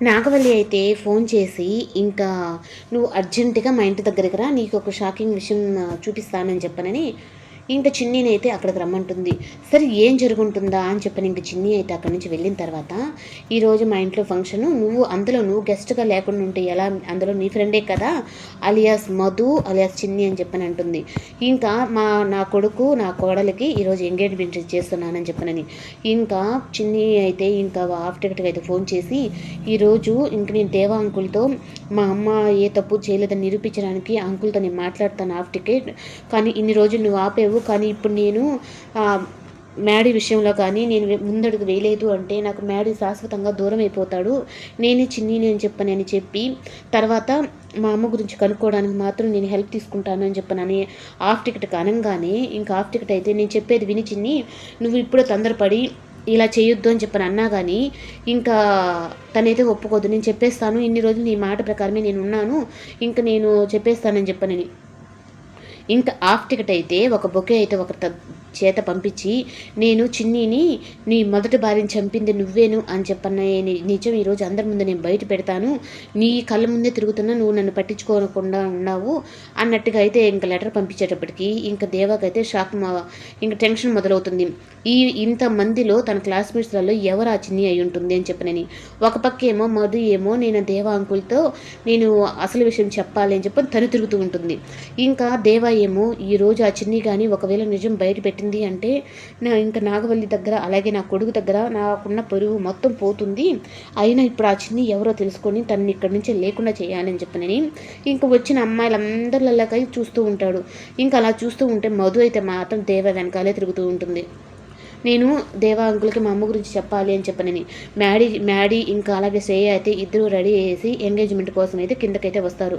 నాగవల్లి అయితే ఫోన్ చేసి ఇంకా నువ్వు అర్జెంటుగా మా ఇంటి దగ్గరికి రా నీకు ఒక షాకింగ్ విషయం చూపిస్తానని చెప్పనని ఇంకా చిన్నీని అయితే అక్కడికి రమ్మంటుంది. సరే ఏం జరుగుంటుందా అని చెప్పని ఇంక చిన్ని అయితే అక్కడి నుంచి వెళ్ళిన తర్వాత ఈరోజు మా ఇంట్లో ఫంక్షను నువ్వు అందులో నువ్వు గెస్ట్గా లేకుండా ఉంటే ఎలా? అందులో నీ ఫ్రెండే కదా? అలియాస్ మధు అలియాస్ చిన్ని అని చెప్పని అంటుంది. ఇంకా మా నా కొడుకు నా కోడలికి ఈరోజు ఎంగేజ్మెంట్ చేస్తున్నానని చెప్పనని. ఇంకా చిన్ని అయితే ఇంకా హాఫ్ టికెట్కి అయితే ఫోన్ చేసి ఈరోజు ఇంక నేను దేవా అంకుల్తో మా అమ్మ ఏ తప్పు చేయలేదని నిరూపించడానికి అంకుల్తో నేను మాట్లాడతాను హాఫ్ టికెట్. కానీ ఇన్ని రోజులు నువ్వు ఆపేవు కానీ ఇప్పుడు నేను మ్యాడీ విషయంలో కానీ నేను ముందడుగు వేయలేదు అంటే నాకు మ్యాడీ శాశ్వతంగా దూరం అయిపోతాడు. నేనే చిన్ని నేను చెప్పాను అని చెప్పి తర్వాత మా అమ్మ గురించి కనుక్కోవడానికి మాత్రం నేను హెల్ప్ తీసుకుంటాను అని చెప్పనని హాఫ్ టికెట్ కనంగానే ఇంకా హాఫ్ టికెట్ అయితే నేను చెప్పేది విని చిన్ని నువ్వు ఇప్పుడు తొందరపడి ఇలా చేయొద్దు అని చెప్పని అన్నా కానీ ఇంకా తనైతే ఒప్పుకోదు. నేను చెప్పేస్తాను ఇన్ని రోజులు నీ మాట ప్రకారమే నేను ఉన్నాను ఇంకా నేను చెప్పేస్తానని చెప్పనని ఇంకా హాఫ్ టికెట్ అయితే ఒక బొకే అయితే ఒక చేత పంపించి నేను చిన్నీని నీ మొదటి భార్యను చంపింది నువ్వేను అని చెప్పన్న నిజం ఈరోజు అందరి ముందు నేను బయట పెడతాను. నీ కళ్ళ ముందే తిరుగుతున్నా నువ్వు నన్ను పట్టించుకోకుండా ఉన్నావు అన్నట్టుగా అయితే ఇంకా లెటర్ పంపించేటప్పటికి ఇంకా దేవాకైతే షాక్ ఇంకా టెన్షన్ మొదలవుతుంది. ఈ ఇంతమందిలో తన క్లాస్మేట్స్లలో ఎవరు ఆ చిన్ని అయి ఉంటుంది అని చెప్పనని. ఒక పక్క ఏమో మధు ఏమో నేను దేవా అంకుల్తో నేను అసలు విషయం చెప్పాలి అని చెప్పి తను తిరుగుతూ ఉంటుంది. ఇంకా దేవా ఏమో ఈరోజు ఆ చిన్ని కానీ ఒకవేళ నిజం బయట పెట్టింది అంటే నా ఇంకా నాగవల్లి దగ్గర అలాగే నా కొడుకు దగ్గర నాకున్న పరువు మొత్తం పోతుంది. అయినా ఇప్పుడు ఆ చిన్ని ఎవరో తెలుసుకొని తనని ఇక్కడి నుంచి లేకుండా చేయాలని చెప్పనని ఇంకా వచ్చిన అమ్మాయిలందరిలాగా చూస్తూ ఉంటాడు. ఇంకా అలా చూస్తూ ఉంటే మధు అయితే మాత్రం దేవ వెనకాలే తిరుగుతూ ఉంటుంది. నేను దేవా అంకుల్కి మా అమ్మ గురించి చెప్పాలి అని చెప్పనని మ్యాడీ మ్యాడీ ఇంకా అలాగే సేయ అయితే ఇద్దరు రెడీ చేసి ఎంగేజ్మెంట్ కోసం అయితే కిందకైతే వస్తారు.